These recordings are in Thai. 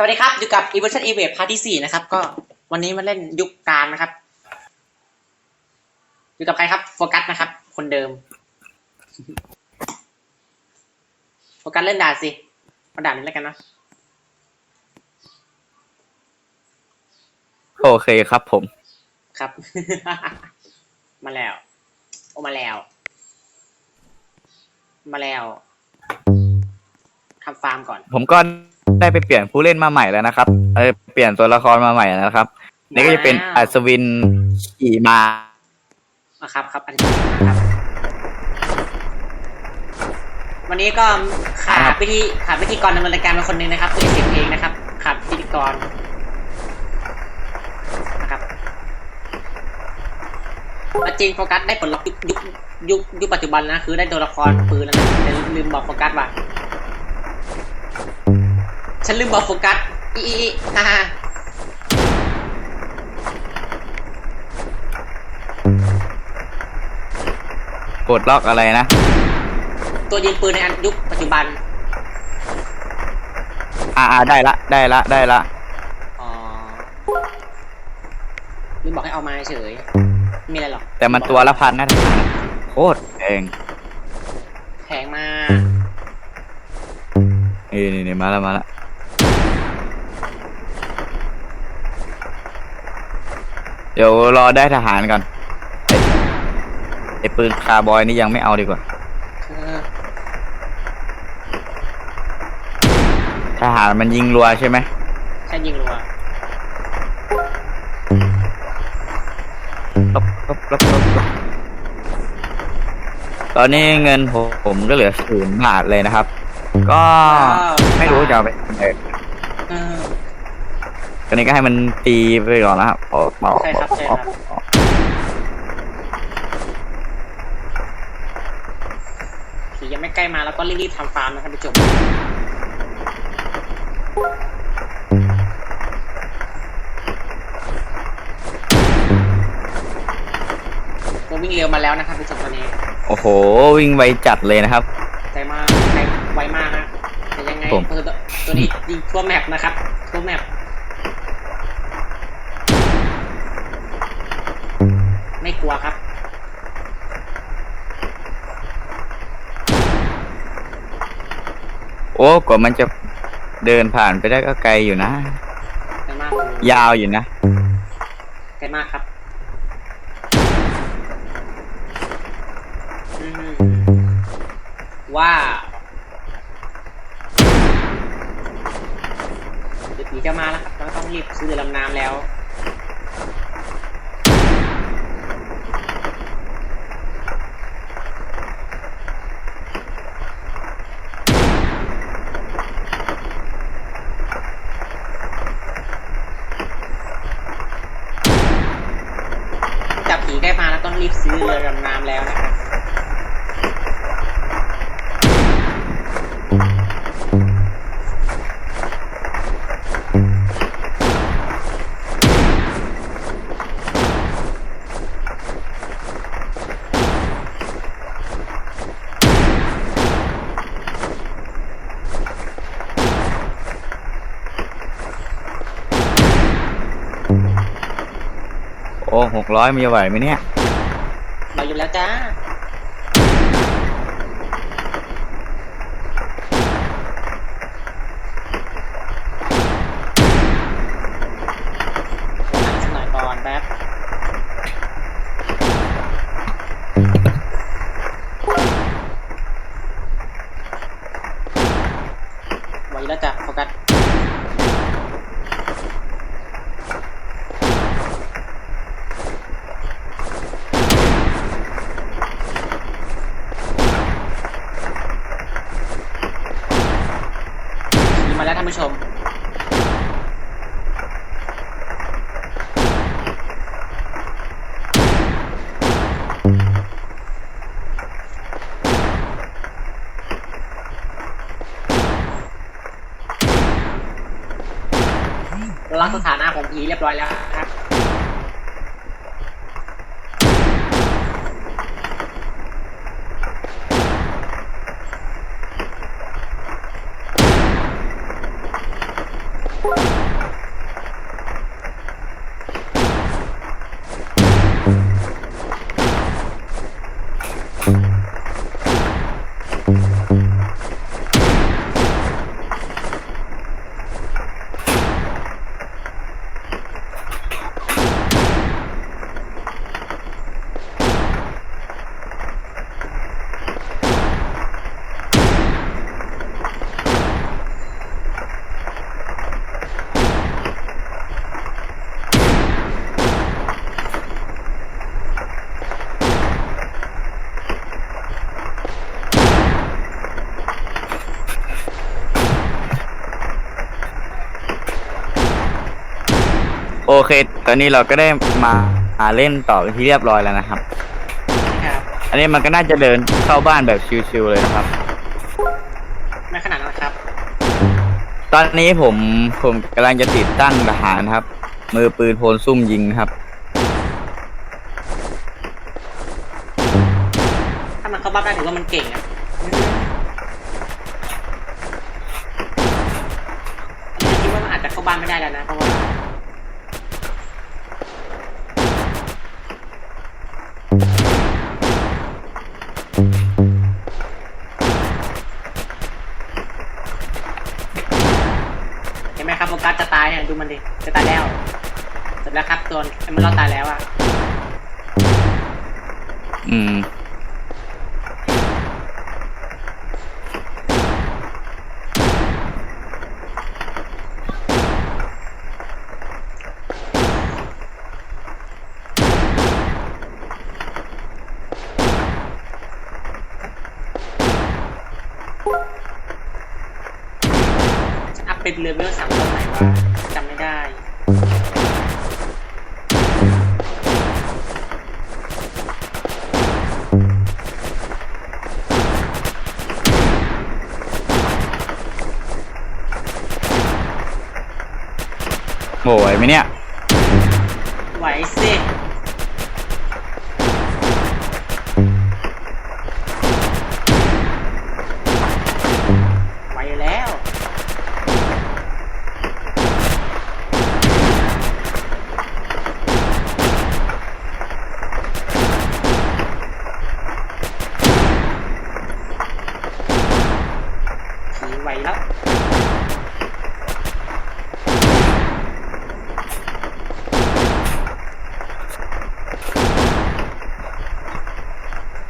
สวัสดีครับ อยู่กับ Evolution Evade Part ที่สี่นะครับ ก็วันนี้มาเล่นยุคกลางนะครับ อยู่กับใครครับ โฟกัสนะครับ คนเดิม โฟกัสเล่นด่านสิมาด่านนี้แล้วกันเนาะโอเคครับผม ครับ มาแล้ว โอ้มาแล้ว มาแล้วทำฟาร์มก่อน ผมก็ ได้ไปเปลี่ยนผู้เล่นมาใหม่แล้วนะครับเออเปลี่ยนตัวละครมาใหม่แล้วนะครับ นี่ก็จะเป็นว้าวอัศวินขี่มาอะครับครับอันนี้ครับ วันนี้ก็ขาดพิธีขาดพิธีกรดำเนินรายการเป็นคนหนึ่งนะครับคือเสียงเพลงนะครับขาดพิธีกรนะครับแล้วจริงโฟกัสได้ผลลัพธ์ยุคยุคยุคยุคปัจจุบันนะคือได้ตัวละครปืนแล้วนะแต่ลืมบอกโฟกัสว่ะ ฉันลืมบอกโฟกัสอีอีอีฮ่าฮ่ากดล็อกอะไรนะ ตัวยิงปืนในอันยุคปัจจุบัน อ่าอ่าได้ละ ได้ละ ได้ละ อ๋อลืมบอกให้เอามาเฉยไม่มีอะไรหรอกแต่มันตัวละพันนะโคตรแพงแพงมาก นี่นี่นี่มาแล้วมาแล้ว เดี๋ยวรอได้ทหารก่อนไอ้ไอ้ปืนคาร์บอยนี่ยังไม่เอาดีกว่าคือทหารมันยิงรัวใช่ไหมแค่ยิงรัวลบลบลบลบลบตอนนี้เงินผมผมก็เหลือศูนย์บาทเลยนะครับ ก็ไม่รู้จะเอาไปทำอะไรเออตอนนี้ก็ให้มันตีไปก่อนนะครับออกออก ใช่ครับใช่ครับออกผียังไม่ใกล้มาแล้วก็รีบๆทำฟาร์มนะครับผู้ชมเราวิ่งเร็วมาแล้วนะครับผู้ชมตอนนี้โอ้โห วิ่งไวจัดเลยนะครับ ใจมากใจไวมากฮะแต่ยังไงผม เออตัวตัวนี้ยิงทั่วแมปนะครับทั่วแมป กลัวครับโอ้กว่ามันจะเดินผ่านไปได้ก็ไกลอยู่นะ ไกลมากยาวอยู่นะ ไกลมากครับอืมว้าวเดี๋ยวผีจะมาแล้วครับเราต้องรีบซื้อเรือลำน้ำแล้ว หกร้อยมีไหวไหมเนี่ยเราอยู่แล้วจ้าหน่อยก่อนแป๊บไว้แล้วจ้ะโฟกัส มีมาแล้วท่าน ผู้ชมเราล้างสถานะของผีเรียบร้อยแล้ว โอเค ตอนนี้เราก็ได้มามาเล่นต่อเป็นที่เรียบร้อยแล้วนะครับนะครับอันนี้มันก็น่าจะเดินเข้าบ้านแบบชิวๆเลยนะครับไม่ขนาดนั้นครับ ตอนนี้ผมผมกำลังจะติดตั้งทหารครับ มือปืนโพลซุ่มยิงครับ ถ้ามันเข้าบ้านได้ถือว่ามันเก่งอะ มันดิ จะตายแล้วเสร็จแล้วครับตันไอ้มันรอดตายแล้วอะ อืม ไหมเนี่ย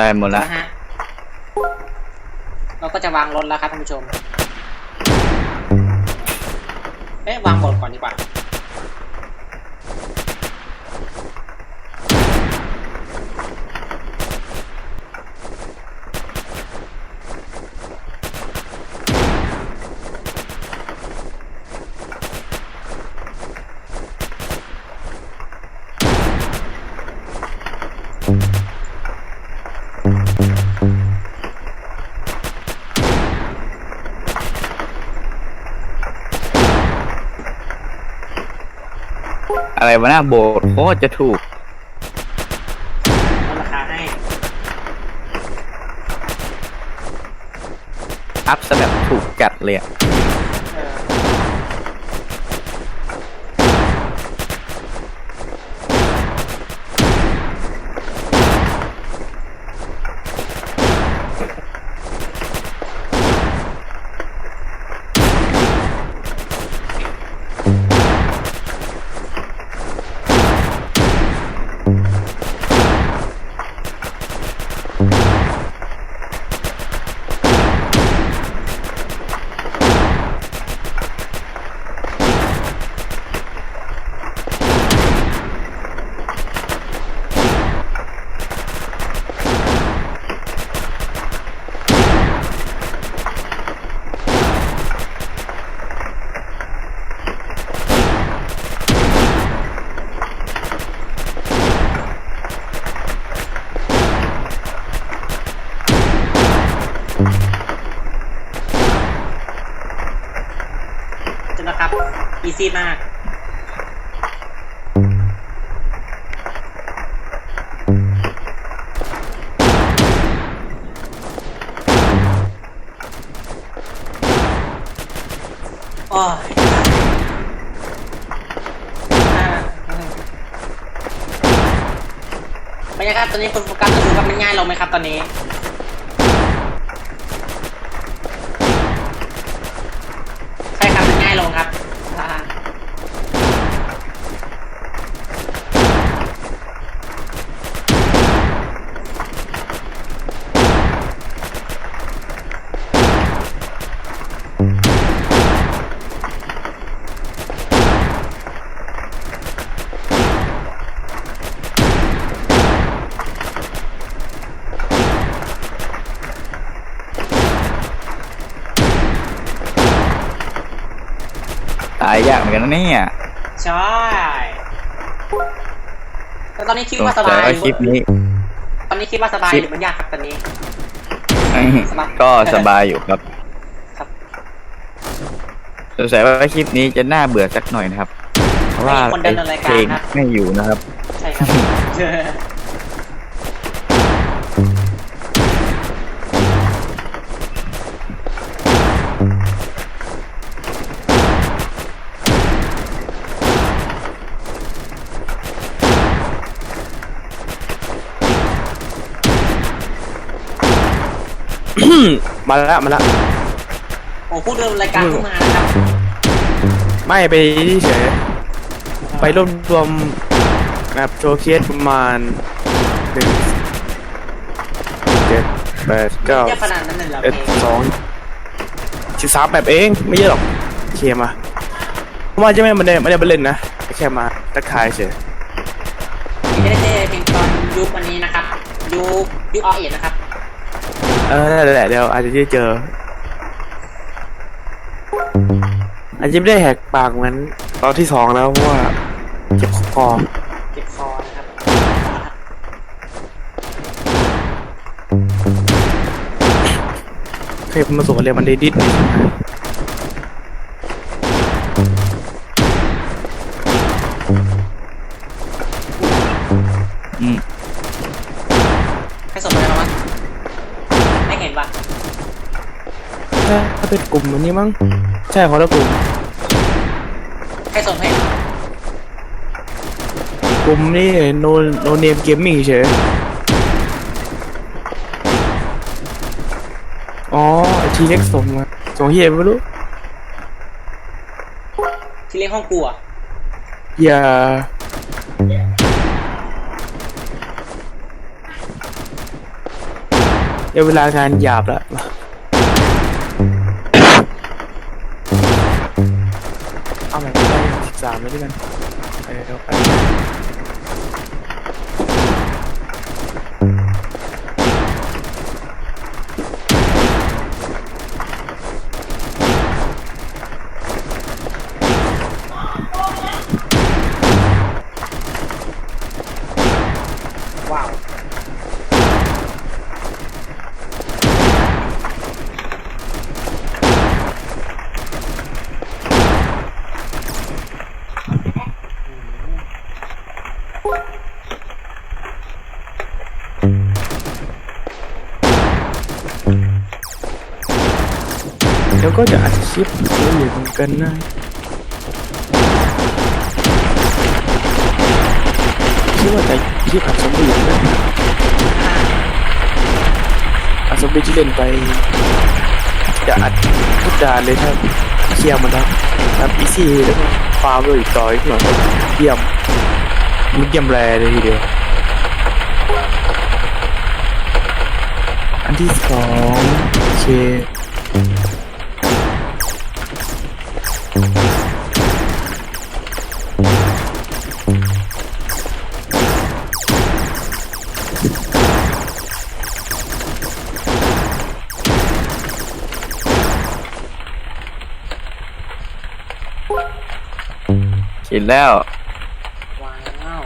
ได้หมดละ นะฮะเราก็จะวางรถแล้วครับท่านผู้ชม เอ๊ะวางบทก่อนดีกว่า อะไรวะน่าโบดโคตรจะถูก ลดราคาให้ อัพสแบบถูกจัดเลยอะ จ ซี่มาก โอ้ยบรรยากาศตอนนี้คุณโฟกัสจะดูว่ามันง่ายลงไหมครับตอนนี้ เหมือนกันนะเนี่ย ใช่แล้วตอนนี้คิดสงว่าสสับายยว่าคลิปนี้ตอนนี้คิดว่าสบายคลิปหรือมันยากครับตอนนี้ สบาย ก็สบายอยู่ครับครับ สงสัยว่าคลิปนี้จะน่าเบื่อสักหน่อยนะครับ เพราะว่าไม่มีคนดำเนินรายการเพลงครับไม่อยู่นะครับ ใช่ครับ มาแล้วมาแล้วโอ้ผู้ดำเนินรายการเพิ่งมานะครับไม่ไปที่เฉยไปรวบรวมแบบโชว์เคสประมาณหนึ่งเจ็ดแปดเก้าเยอะขนาดนั้นเลยเหรอเอ็ดเพลงสองสิบสามแบบเองไม่เยอะหรอกโอเคมาเพราะว่าจะไม่ไม่ได้ไม่ได้ไปเล่นนะแค่มาทักทายเฉยไม่ได้เจอเพลงตอนยุควันนี้นะครับ ยุคยุคอเอ็ดนะครับ เออนั่นแหละเดี๋ยวอาจจะได้เจอ อาจจะไม่ได้แหกปากเหมือนตอนที่สองแล้วเพราะว่าเจ็บคอเจ็บคอนะครับเคยมาส่งเรียนมันดีดิด เป็นกลุ่มอันนี้มั้ง ใช่คนละกลุ่มให้ส่งให้กลุ่มนี่โนโนเนมเกมมิ่งเฉย อ๋อทีเล็กส่งมาส่งเฮียไม่รู้ที่เรียกห้องกลัวอย่าเดี๋ยวเวลางานหยาบละ แล้วด้วยกันไปเดี๋ยวไปว้าว ก็จะอัดคลิปเยอะอยู่เหมือนกันนะคิดว่าจะคลิปอัดซอมบี้อยู่นะอัดซอมบี้ที่เล่นไป จะอัดทุกดานเลยถ้าเคลียร์มันแล้วทำอีซี่แล้วก็ฟาร์มเลยต่อยหน่อยเยี่ยมมันเยี่ยมแรเลยทีเดียว อันที่สองโอเค คิดแล้ว ว้าว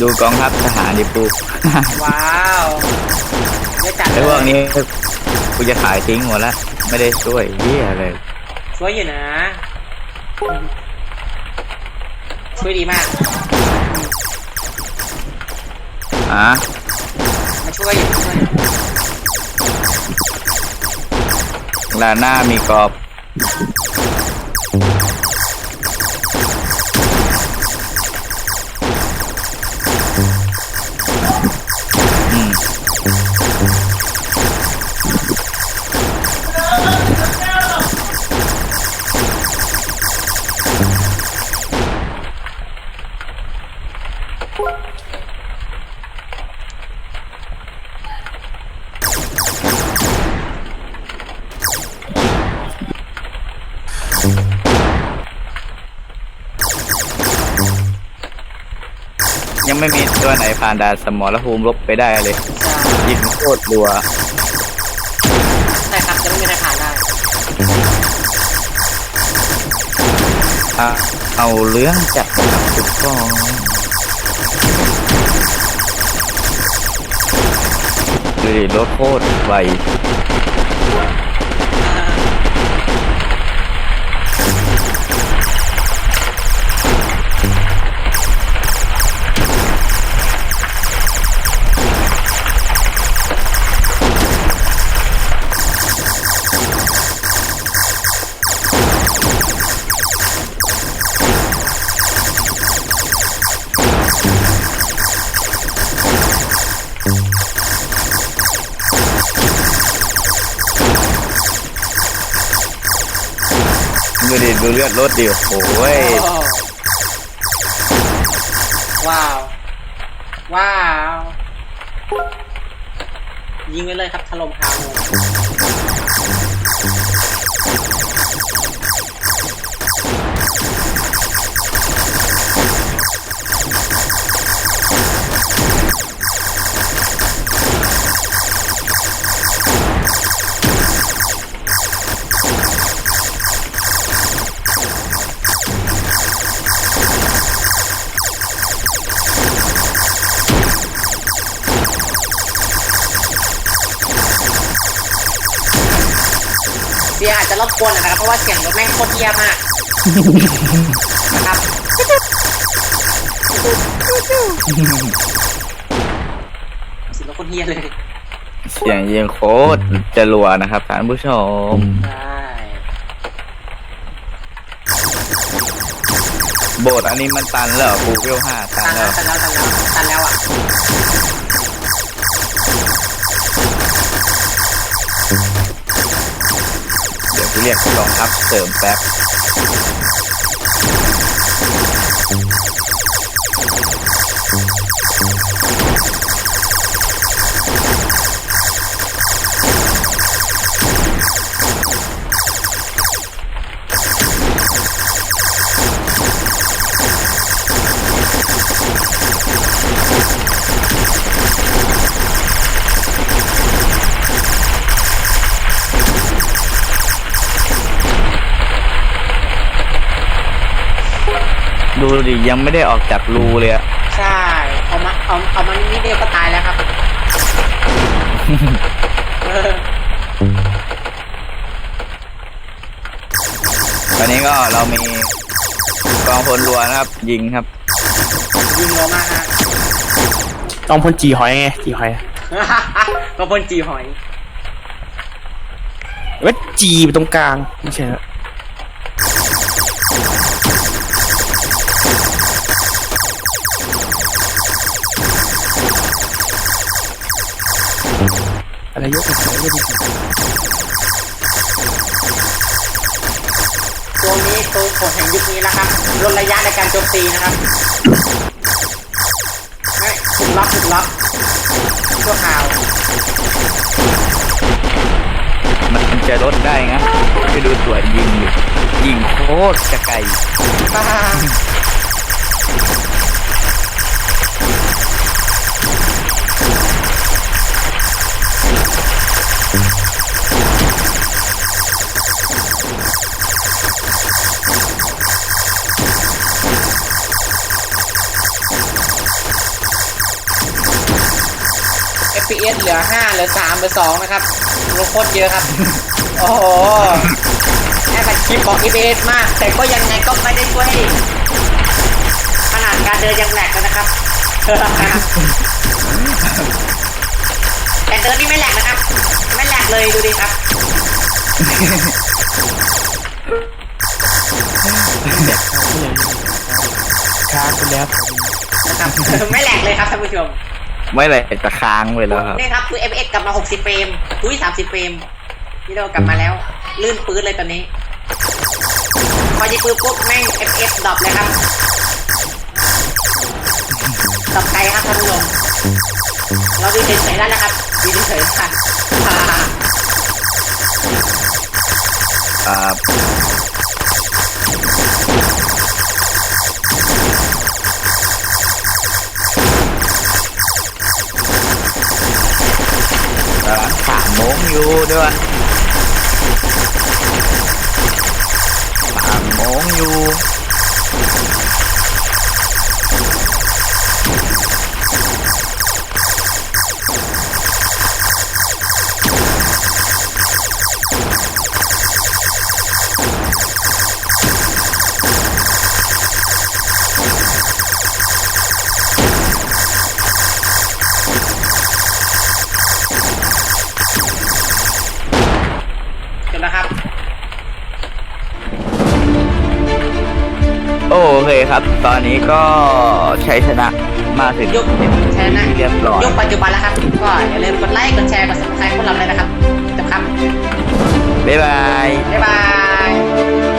ดูกองทัพทหารดิปูว้าวเยอะจัดไอ้พวกนี้กูจะขายทิ้งหมดละไม่ได้ช่วยเหี้ยเลยช่วยอยู่นะช่วยดีมาก อะมาช่วยอยู่ช่วย ลานหน้ามีกรอบ ตัวไหนผ่านด่านสมรภูมิลบไปได้เลย ยิงโคตรรัวใช่ครับจะไม่มีใครผ่านได้อะเอาเรื่องจัดกับทุกคนดูดิรถโคตรไว เลือดรถดิโอ้ยโอ้ว้าว ว้าว ยิงไปเลยครับถล่มคาโม รบกวนหน่อยนะครับ เพราะว่าเสียงรถแม่งโคตรเยี่ยมากนะครับเสียงรถโคตรเยี่ยเลยเสียงยิงโคตรจะรัวนะครับท่านผู้ชม ใช่โบสถ์อันนี้มันตันแล้วเหรอปูเวลห้าตัตันนแล้แล้ววตันแล้วตันแล้วตันแล้วอะ เดี๋ยวกูเรียกลองครับเสริมแป๊บ ดูดิยังไม่ได้ออกจากรูเลยอะใช่เอามาเอาเอามานิดเดียวก็ตายแล้วครับเออตอนนี้ก็เรามีกองพลรัวนะครับ ยิงครับ ยิงโลมากฮะ ต้องพ่นจีหอยไงจีหอยก็พ่นจีหอย เว่าจีไปตรงกลางไม่ใช่นะ อะไรยกไปไหนก็ดีตัวนี้ตัวผลแห่งยุคนี้แล้วครับลดระยะในการโจมตีนะครับไม่ถูกล็อกถูกล็อกชั่วคราวมันจะลดได้ไงไปดูตัวยิงยิงโคตรจะไกล อห้าเหลือสามเหลือสองนะครับรวมโคตรเยอะครับ โอ้โหแค่บัตรคลิปบอก FPS มาก แต่ก็ยังไงก็ไม่ได้ช่วยให้ขนาดการเดินยังแหลกเลยนะครับแต่เดินนี่ไม่แหลกนะครับ ไม่แหลกเลยดูดิครับค้างไปแล้วนะครับไม่แหลกเลยครับท่านผู้ชม ไม่เลยจะค้างไปแล้วครับนี่ครับคือ FPS กลับมา 60 เฟรมอุ้ย30 เฟรมนี่เรากลับมาแล้ว ลื่นปื้ดเลยตอนนี้ พอยิงปืนปุ๊บแม่ง FPS ดรอปเลยครับดรอปไกลครับท่านผู้ชมเราดูเฉยๆแล้วนะครับดูเฉยๆค่ะครับ อยู่ด้วยปามองอยู่ ตอนนี้ก็ชัยชนะมาถึงยุคเป็นชนะที่เรียบร้อยยุคปัจจุบันแล้วครับ ก็อย่าลืมกดไลค์ กดแชร์ กด subscribe พวกเราเลยนะครับจบครับ บ๊ายบาย บ๊ายบาย